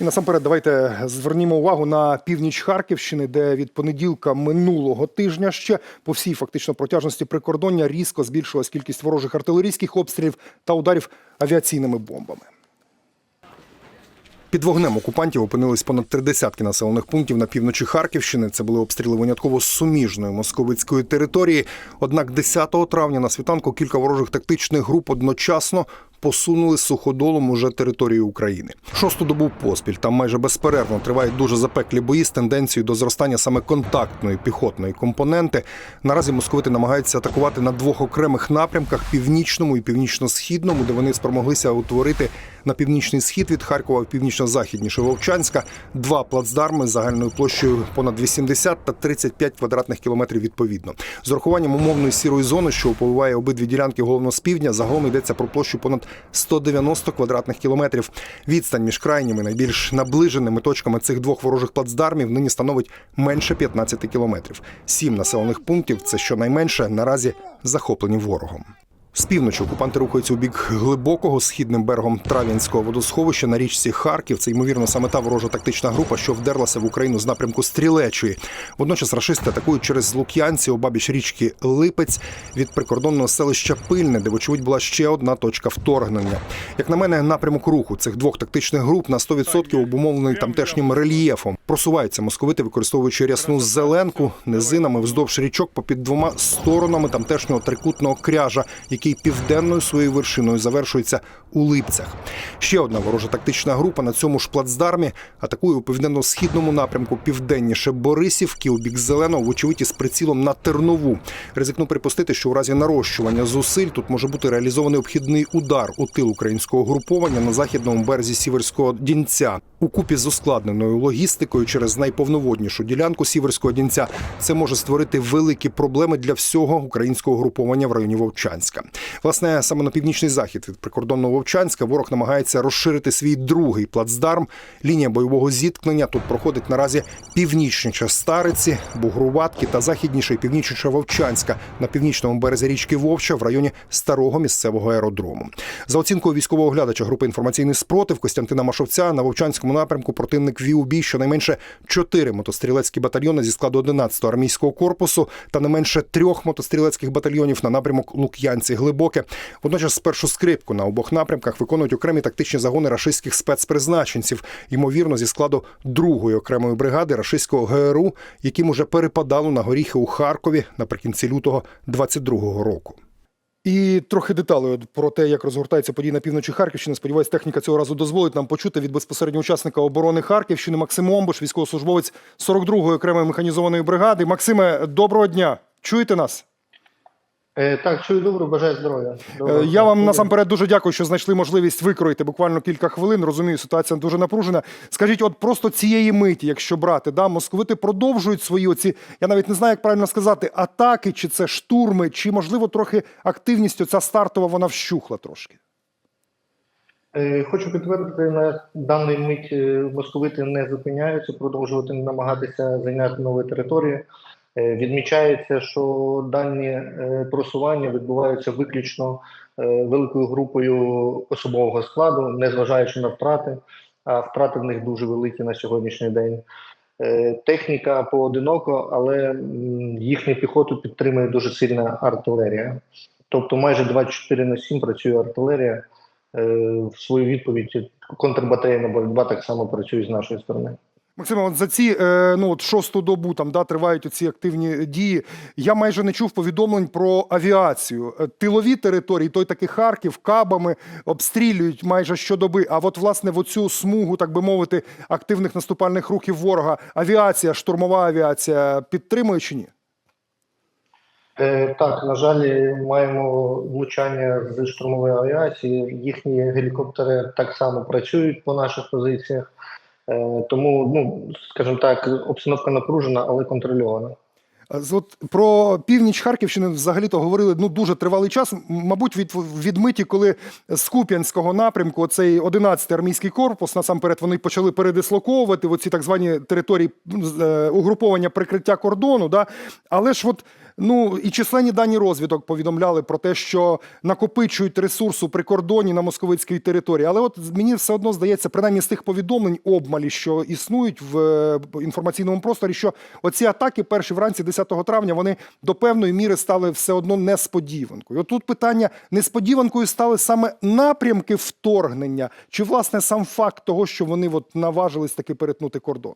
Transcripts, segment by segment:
І насамперед, давайте звернімо увагу на північ Харківщини, де від понеділка минулого тижня ще по всій фактично протяжності прикордоння різко збільшилась кількість ворожих артилерійських обстрілів та ударів авіаційними бомбами. Під вогнем окупантів опинились понад три десятки населених пунктів на півночі Харківщини. Це були обстріли винятково суміжної московицької території. Однак 10 травня на світанку кілька ворожих тактичних груп одночасно посунули суходолом уже територію України. Шосту добу поспіль там майже безперервно тривають дуже запеклі бої з тенденцією до зростання саме контактної піхотної компоненти. Наразі московити намагаються атакувати на двох окремих напрямках північному і північно-східному, де вони спромоглися утворити на північний схід від Харкова північно-західніше Вовчанська два плацдарми загальною площею понад 80 та 35 квадратних кілометрів відповідно. З урахуванням умовної сірої зони, що оповиває обидві ділянки головно з півдня, загалом йдеться про площу понад 190 квадратних кілометрів. Відстань між крайніми найбільш наближеними точками цих двох ворожих плацдармів нині становить менше 15 кілометрів. Сім населених пунктів це щонайменше наразі захоплені ворогом. З півночі окупанти рухаються у бік глибокого східним берегом Трав'янського водосховища на річці Харків. Це ймовірно саме та ворожа тактична група, що вдерлася в Україну з напрямку Стрілечої. Водночас рашисти атакують через Лук'янці обабіч річки Липець від прикордонного селища Пильне, де вочевидь була ще одна точка вторгнення. Як на мене, напрямок руху цих двох тактичних груп на 100% обумовлений тамтешнім рельєфом. Просуваються московити, використовуючи рясну зеленку низинами вздовж річок попід двома сторонами тамтешнього трикутного кряжа, який південною своєю вершиною завершується у Липцях. Ще одна ворожа тактична група на цьому ж плацдармі атакує у південно-східному напрямку південніше Борисівки у бік зеленого, вочевидь із прицілом на Тернову. Ризикну припустити, що у разі нарощування зусиль тут може бути реалізований обхідний удар у тил українського груповання на західному березі Сіверського Дінця. У купі з ускладненою логістикою через найповноводнішу ділянку Сіверського Дінця це може створити великі проблеми для всього українського груповання в районі Вовчанська. Власне, саме на північний захід від прикордонного Вовчанська ворог намагається розширити свій другий плацдарм. Лінія бойового зіткнення тут проходить наразі північніше Стариці, Бугруватки та західніше і північніше Вовчанська на північному березі річки Вовча в районі старого місцевого аеродрому. За оцінкою військового оглядача групи інформаційний спротив Костянтина Машовця на Вовчанському напрямку противник вів у щонайменше чотири мотострілецькі батальйони зі складу 11-го армійського корпусу та не менше трьох мотострілецьких батальйонів на напрямок Лук'янці Глибоке. Водночас першу скрипку на обох напрямках виконують окремі тактичні загони рашистських спецпризначенців, ймовірно, зі складу другої окремої бригади рашистського ГРУ, яким уже перепадало на горіхи у Харкові наприкінці лютого 22-го року. І трохи деталей про те, як розгортаються події на півночі Харківщини. Сподіваюсь, техніка цього разу дозволить нам почути від безпосереднього учасника оборони Харківщини Максим Омбуш, військовослужбовець 42-ї окремої механізованої бригади. Максиме, доброго дня! Чуєте нас? Е, так, чую добре, бажаю здоров'я. Е, Я вам насамперед дуже дякую, що знайшли можливість викроїти буквально кілька хвилин. Розумію, ситуація дуже напружена. Скажіть, от просто цієї миті, якщо брати, да, московити продовжують свої оці, я навіть не знаю, як правильно сказати, атаки, чи це штурми, чи можливо трохи активність оця стартова вона вщухла трошки. Е, Хочу підтвердити, на даний мить московити не зупиняються, продовжувати намагатися зайняти нові території. Е, Відмічається, що дані е, просування відбуваються виключно е, великою групою особового складу, незважаючи на втрати, а втрати в них дуже великі на сьогоднішній день. Техніка поодиноко, але їхню піхоту підтримує дуже сильна артилерія. Тобто майже 24 на 7 працює артилерія. В свою відповідь контрбатарейна боротьба так само працює з нашої сторони. Максиме, от за ці е, ну от шосту добу там да тривають ці активні дії. Я майже не чув повідомлень про авіацію. Е, Тилові території, той таки Харків, кабами обстрілюють майже щодоби. А от власне в оцю смугу, так би мовити, активних наступальних рухів ворога. Авіація, штурмова авіація підтримує чи ні? Е, Так, на жаль, маємо влучання з штурмової авіації. Їхні гелікоптери так само працюють по наших позиціях. Е, Тому, ну скажімо так, обстановка напружена, але контрольована. Е, От про північ Харківщини взагалі-то говорили ну дуже тривалий час. Мабуть, від відмиті, коли з Куп'янського напрямку цей 11-й армійський корпус насамперед вони почали передислоковувати в оці так звані території з- е, угруповання прикриття кордону. Да? Але ж от Ну і численні дані розвідок повідомляли про те, що накопичують ресурс у прикордоні на московицькій території. Але от мені все одно здається, принаймні з тих повідомлень обмалі, що існують в е, інформаційному просторі, що оці атаки перші вранці 10 травня вони до певної міри стали все одно несподіванкою. От тут питання несподіванкою стали саме напрямки вторгнення, чи власне сам факт того, що вони от наважились таки перетнути кордон.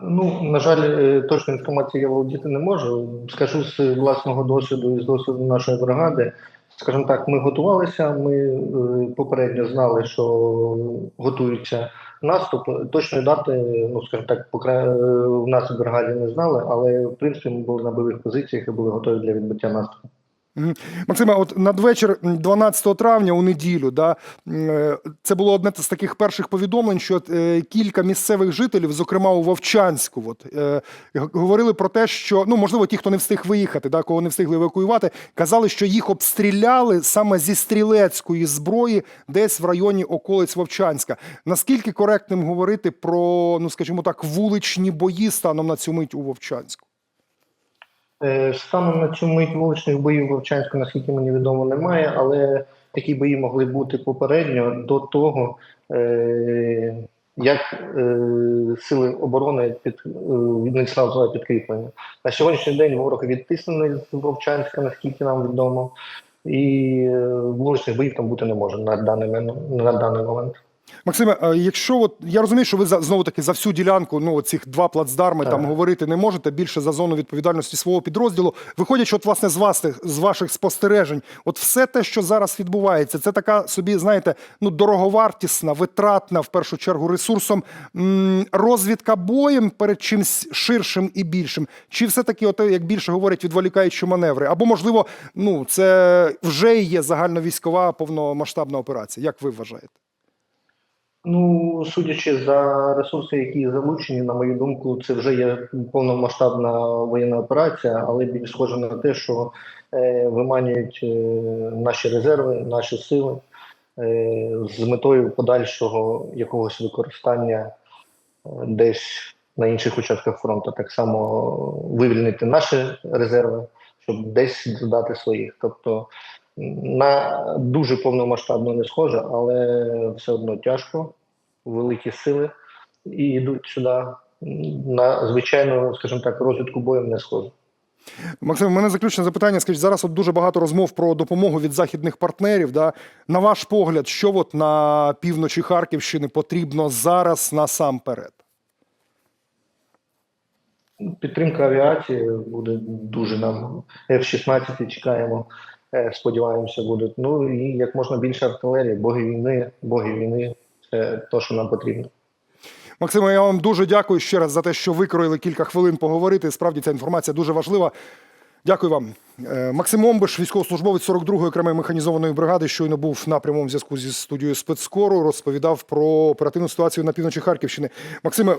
Ну, на жаль, е, точної інформації я володіти не можу. Скажу з власного досвіду і з досвіду нашої бригади. Скажімо так, ми готувалися, ми е, попередньо знали, що готується наступ. Точної дати, ну скажімо так, покра... е, в нас в бригаді не знали, але в принципі ми були на бойових позиціях і були готові для відбиття наступу. Максиме, от надвечір 12 травня у неділю, да, е, це було одне з таких перших повідомлень, що е, кілька місцевих жителів, зокрема у Вовчанську, от, е, говорили про те, що ну можливо ті, хто не встиг виїхати, да, кого не встигли евакуювати, казали, що їх обстріляли саме зі стрілецької зброї, десь в районі околиць Вовчанська. Наскільки коректним говорити про, ну скажімо так, вуличні бої станом на цю мить у Вовчанську? Е, Станом на цю мить вуличних боїв в наскільки мені відомо, немає, але такі бої могли бути попередньо до того, е, як е, сили оборони під віднесла своє підкріплення. На сьогоднішній день ворог відтиснений з Вовчанська, наскільки нам відомо, і вуличних боїв там бути не може на даний, на даний момент. Максиме, а якщо от я розумію, що ви за знову таки за всю ділянку, ну цих два плацдарми там говорити не можете більше за зону відповідальності свого підрозділу. Виходячи, от власне з вас з ваших спостережень, от все те, що зараз відбувається, це така собі, знаєте, ну дороговартісна, витратна в першу чергу ресурсом м, розвідка боєм перед чимсь ширшим і більшим. Чи все таки, от як більше говорять, відволікаючі маневри? Або можливо, ну це вже є загальновійськова повномасштабна операція? Як ви вважаєте? Ну, судячи за ресурси, які залучені, на мою думку, це вже є повномасштабна воєнна операція, але більш схоже на те, що е, виманюють е, наші резерви, наші сили е, з метою подальшого якогось використання е, десь на інших участках фронту. Так само вивільнити наші резерви, щоб десь додати своїх. Тобто на дуже повномасштабно не схоже, але все одно тяжко, великі сили і йдуть сюди на звичайну, скажімо так, розвідку боєм не схоже. Максим, у мене заключне запитання. Скажіть, зараз от дуже багато розмов про допомогу від західних партнерів. Да? На ваш погляд, що от на півночі Харківщини потрібно зараз насамперед? Підтримка авіації буде дуже нам. F-16 чекаємо, сподіваємося, будуть. Ну і як можна більше артилерії, боги війни, боги війни це те, що нам потрібно. Максиме, я вам дуже дякую ще раз за те, що викроїли кілька хвилин поговорити. Справді ця інформація дуже важлива. Дякую вам. Е, Максим Омбиш, військовослужбовець 42-ї окремої механізованої бригади, щойно був на прямому зв'язку зі студією спецкору, розповідав про оперативну ситуацію на півночі Харківщини. Максиме,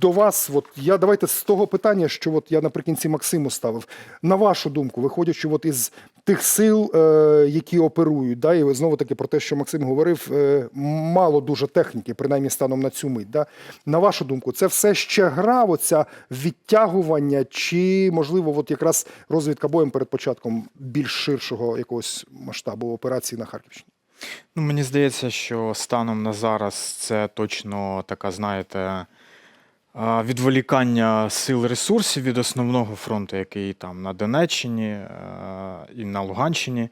до вас, от я давайте з того питання, що от я наприкінці Максиму ставив. На вашу думку, виходячи от із тих сил, е, які оперують, да, і знову таки про те, що Максим говорив, е, мало дуже техніки, принаймні станом на цю мить. Да? На вашу думку, це все ще гра, оця відтягування, чи можливо, от якраз розвідка боєм перед початком більш ширшого якогось масштабу операції на Харківщині? Ну, мені здається, що станом на зараз це точно така, знаєте, відволікання сил ресурсів від основного фронту, який там на Донеччині е, і на Луганщині,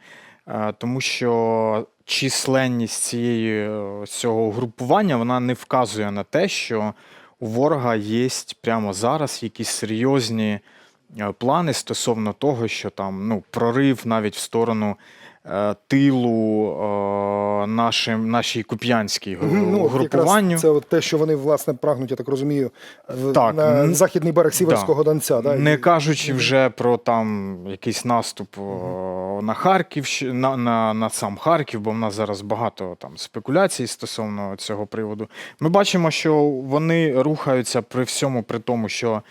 Е, тому що численність цієї е, цього угрупування вона не вказує на те, що у ворога є прямо зараз якісь серйозні плани стосовно того, що там ну, прорив навіть в сторону тилу е, нашим, нашій Куп'янській ну, групуванню. Це от те, що вони власне прагнуть, я так розумію, Так, на західний берег Сіверського Донця. Да? Не кажучи вже про там якийсь наступ о, на Харків, на, на, на сам Харків, бо в нас зараз багато там спекуляцій стосовно цього приводу. Ми бачимо, що вони рухаються при всьому, при тому, що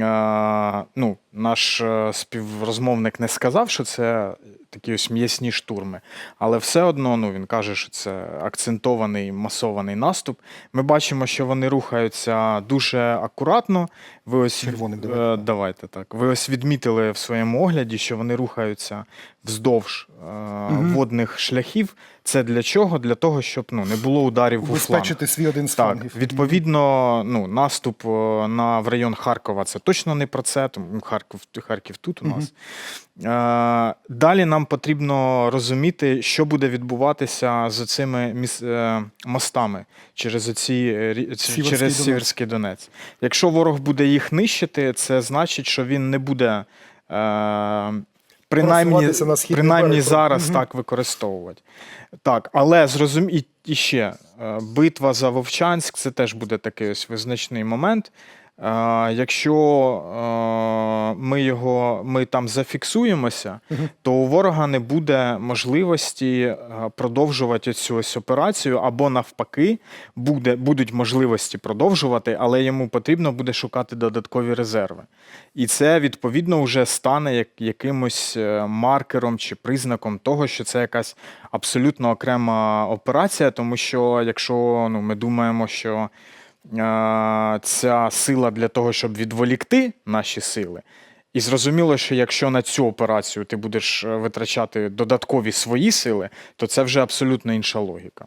е, ну, наш е, співрозмовник не сказав, що це такі ось м'ясні штурми. Але все одно ну, він каже, що це акцентований масований наступ. Ми бачимо, що вони рухаються дуже акуратно. Ви ось Червоний, е, давай. давайте так. Ви ось відмітили в своєму огляді, що вони рухаються вздовж е, водних шляхів. Це для чого? Для того, щоб ну, не було ударів у фланг. Свій один з Так, флангів. відповідно, ну, наступ е, на в район Харкова це точно не про це, тому Харків, Харків тут у нас. Е, далі нам потрібно розуміти, що буде відбуватися з цими міс, е, мостами через оці е, ці- Сіверський через Сіверський Донець. Якщо ворог буде їх нищити, це значить, що він не буде. Е, Принаймні, на принаймні берег. зараз Мгм. так використовувати. Так, але зрозум... і, і ще е, битва за Вовчанськ це теж буде такий ось визначний момент. Якщо ми його ми там зафіксуємося, то у ворога не буде можливості продовжувати цю ось операцію, або навпаки, буде, будуть можливості продовжувати, але йому потрібно буде шукати додаткові резерви. І це відповідно вже стане як, якимось е, маркером чи признаком того, що це якась абсолютно окрема операція, тому що якщо ну, ми думаємо, що ця сила для того, щоб відволікти наші сили. І зрозуміло, що якщо на цю операцію ти будеш е, витрачати додаткові свої сили, то це вже абсолютно інша логіка.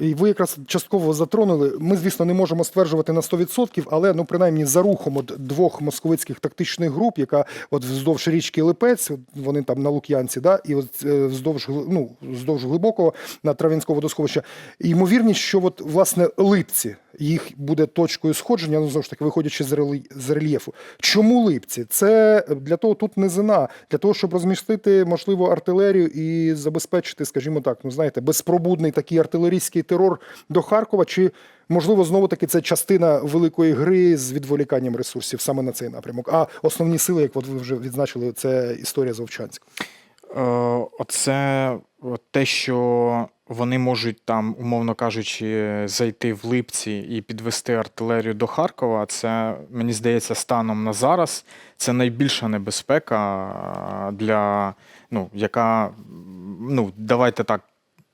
І ви якраз частково затронули. Ми, звісно, не можемо стверджувати на 100%, але ну принаймні за рухом от двох московицьких тактичних груп, яка от вздовж річки Липець, вони там на Лук'янці, да, і от е, вздовж ну, вздовж глибокого на Трав'янського водосховища. Ймовірність, що от власне липці їх буде точкою сходження, ну знову ж таки, виходячи з рельєфу. Чому липці? Це для того тут низина, для того, щоб розмістити можливо артилерію і забезпечити, скажімо так, ну знаєте, безпробудний такий артилерійський терор до Харкова, чи можливо знову таки це частина великої гри з відволіканням ресурсів саме на цей напрямок. А основні сили, як от ви вже відзначили, це історія з Овчанська. Е, Оце те, що вони можуть там, умовно кажучи, зайти в Липці і підвести артилерію до Харкова. Це мені здається, станом на зараз це найбільша небезпека для ну, яка ну, давайте так.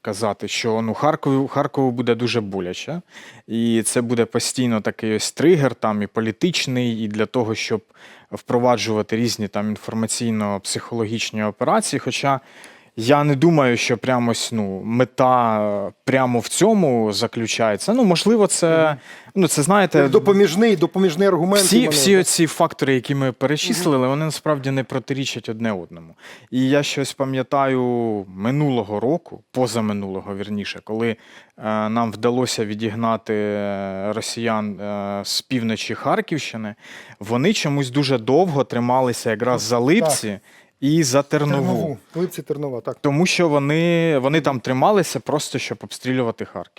Казати, що ну Харкову Харкову буде дуже боляче, і це буде постійно такий ось тригер, там і політичний, і для того, щоб впроваджувати різні там інформаційно-психологічні операції. Хоча я не думаю, що прямо ось, ну, мета е, прямо в цьому заключається. Ну, можливо, це, ну, це знаєте, допоміжний, допоміжний аргумент. всі, всі оці фактори, які ми перечислили, вони насправді не протирічать одне одному. І я щось пам'ятаю минулого року, позаминулого вірніше, коли е, нам вдалося відігнати росіян е, з півночі Харківщини, вони чомусь дуже довго трималися якраз за Липці і за Тернову. Тернову. Липці Тернова, так. Тому що вони, вони там трималися просто, щоб обстрілювати Харків.